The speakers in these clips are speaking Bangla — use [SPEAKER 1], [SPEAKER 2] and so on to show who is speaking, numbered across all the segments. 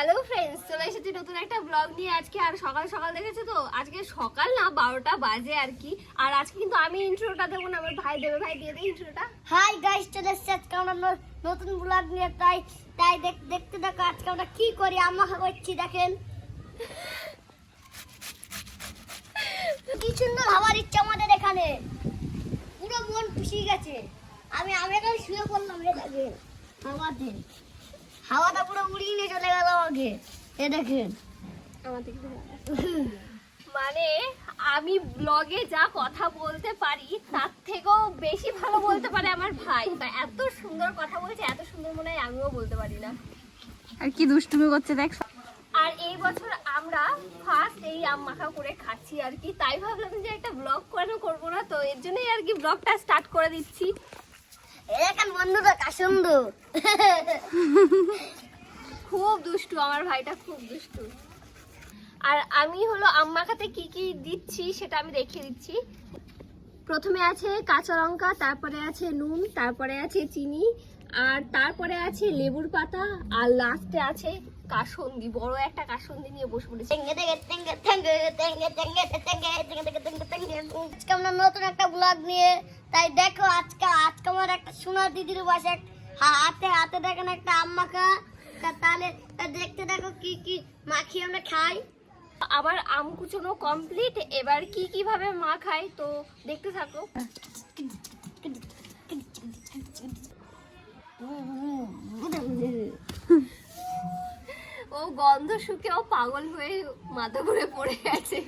[SPEAKER 1] হ্যালো ফ্রেন্ডস চলে এসেছি নতুন একটা ব্লগ নিয়ে। আজকে আর সকাল সকাল দেখেছ তো? আজকে সকাল না, বারোটা বাজে আর কি। আর আজকে কিন্তু আমি ইন্ট্রোটা দেবো না, আমার ভাই দেবে। ভাই, দিয়ে দে ইন্ট্রোটা
[SPEAKER 2] হাই গাইস চলে এসেছি। আজকে আমরা নতুন ব্লগ নিয়ে, তাই তাই দেখ- দেখতে দেখো আজকে আমরা কি করি? আমরা করছি, দেখেন। কি সুন্দর হওয়ার ইচ্ছা আমাদের এখানে। পুরো মন খুশি গেছে। আমি আমি শুয়ে পড়লাম রে, দেখেন। আমাদের হাওয়াটা পুরো উড়িয়ে নিয়ে চলে গেল আমাকে। এ দেখেন।
[SPEAKER 1] মানে আমি ব্লগে যা কথা বলতে পারি তার থেকেও বেশি ভালো বলতে পারে আমার ভাই। এত সুন্দর কথা বলছে এত সুন্দর মনে হয় আমিও বলতে পারি না।
[SPEAKER 3] আর কি দুষ্টুমি করছে দেখ।
[SPEAKER 1] আর এই বছর আমরা ফার্স্ট এই আম মাখা করে খাচ্ছি আর কি। তাই ভাবলাম যে একটা ব্লগ কেন করব না? তো এর জন্যই আর কি ব্লগটা স্টার্ট করে দিচ্ছি।
[SPEAKER 2] বন্ধুরা কাসন্দু
[SPEAKER 1] খুব দুষ্টু আমার ভাইটা খুব দুষ্টু আর আমি হলো আম্মাকাতে কি কি দিচ্ছি সেটা আমি দেখিয়ে দিচ্ছি প্রথমে আছে কাঁচা লঙ্কা তারপরে আছে নুন তারপরে আছে চিনি আর তারপরে আছে লেবুর পাতা আর লাস্টে আছে কাসন্দি বড় একটা কাসন্দি নিয়ে বসে পড়েছি
[SPEAKER 2] আমরা নতুন একটা ব্লগ নিয়ে তাই দেখো আজকে আজকে আমার একটা সোনা দিদির বাসে হাতে হাতে দেখেন একটা আম মাখা তাহলে দেখতে দেখো কি কি মাখি আমরা খাই।
[SPEAKER 1] আবার আম কুচোনো কমপ্লিট এবার কি, কীভাবে মা খায় তো দেখতে থাকো। ও গন্ধ শুকেও পাগল হয়ে মাথা ঘুরে পড়ে গেছে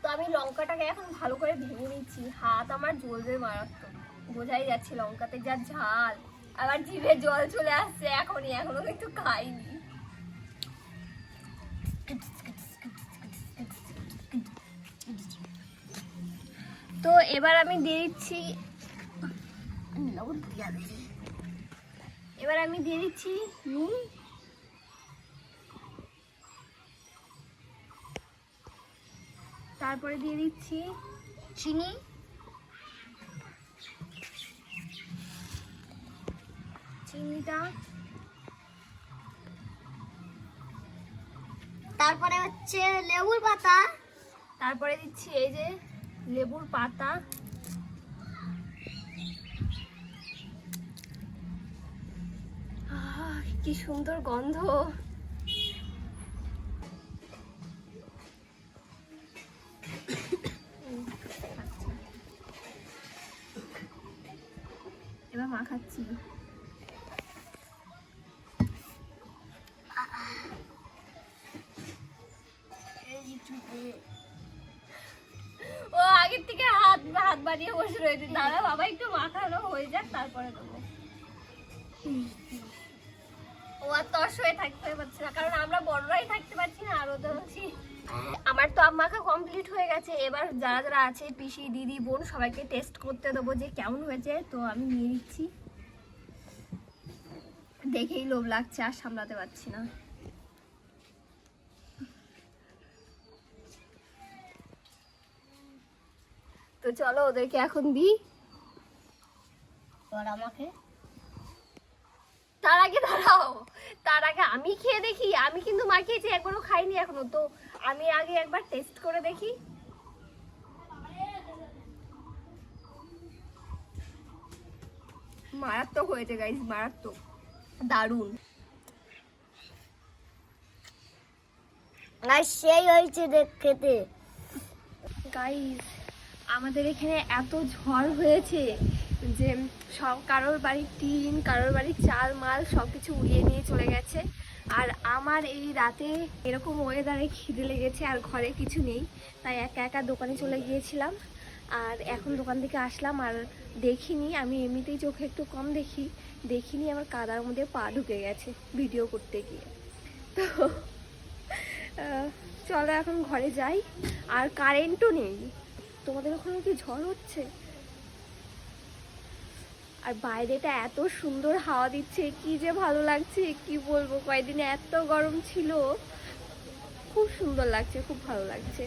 [SPEAKER 1] তো আমি লঙ্কাটাকে এখন ভালো করে ভেঙে নিচ্ছি। হাত আমার জ্বলবে মারাত্মক। বোঝাই যাচ্ছে লঙ্কাতে যা ঝাল। আবার জিভে জল চলে আসছে এখনই এখনও কিন্তু খাইনি। তো এবার আমি দিয়ে দিচ্ছি। এবার আমি দিয়ে দিচ্ছি নুন। তারপরে দিয়ে দিচ্ছি
[SPEAKER 2] চিনি।
[SPEAKER 1] চিনিটা।
[SPEAKER 2] তারপরে হচ্ছে লেবুর পাতা।
[SPEAKER 1] তারপরে দিচ্ছি এই যে লেবুর পাতা। কি সুন্দর গন্ধ। মাখাচ্ছি ও আগের থেকে হাত হাত বাড়িয়ে বসে রয়েছে। দাদা বাবা একটু মাখানো হয়ে যাক তারপরে দেবো। ও আর তস হয়ে থাকতে পারছে না কারণ আমরা বড়রাই থাকতে পারছি না আর ওদের হচ্ছে আমার তো আম মাখা কমপ্লিট হয়ে গেছে। এবার যারা যারা আছে পিসি দিদি বোন সবাইকে টেস্ট করতে দেবো যে কেমন হয়েছে। তো আমি নিয়ে নিচ্ছি। দেখেই লোভ লাগছে আর সামলাতে পারছি না। তো চলো ওদেরকে এখন দিই।
[SPEAKER 2] এবার আমাকে?
[SPEAKER 1] তার আগে দাঁড়াও। তার আগে আমি খেয়ে দেখি। আমি কিন্তু মাখিয়েছি একবারও খাইনি এখনও। তো আমি আগে একবার টেস্ট করে দেখি। মারাত্মক হয়েছে গাইস মারাত্মক। দারুণ।
[SPEAKER 2] আর সেই হয়েছে খেতে।
[SPEAKER 1] গাইস আমাদের এখানে এত ঝড় হয়েছে। যে সব কারোর বাড়ির টিন, কারোর বাড়ির চাল মাল সব কিছু উড়িয়ে নিয়ে চলে গেছে। আর আমার এই রাতে এরকম ওয়েদারে খিদে লেগেছে আর ঘরে কিছু নেই, তাই একা একা দোকানে চলে গিয়েছিলাম। আর এখন দোকান থেকে আসলাম আর দেখিনি, আমি এমনিতেই চোখে একটু কম দেখি, দেখিনি আমার কাদার মধ্যে পা ঢুকে গেছে ভিডিও করতে গিয়ে। তো চলো এখন ঘরে যাই, আর কারেন্টও নেই। তোমাদের ওখানে কি ঝড় হচ্ছে? আর বাইরেটা এত সুন্দর হাওয়া দিচ্ছে, কি যে ভালো লাগছে, কি বলব? কয়েকদিন এত গরম ছিল। খুব সুন্দর লাগছে, খুব ভালো লাগছে।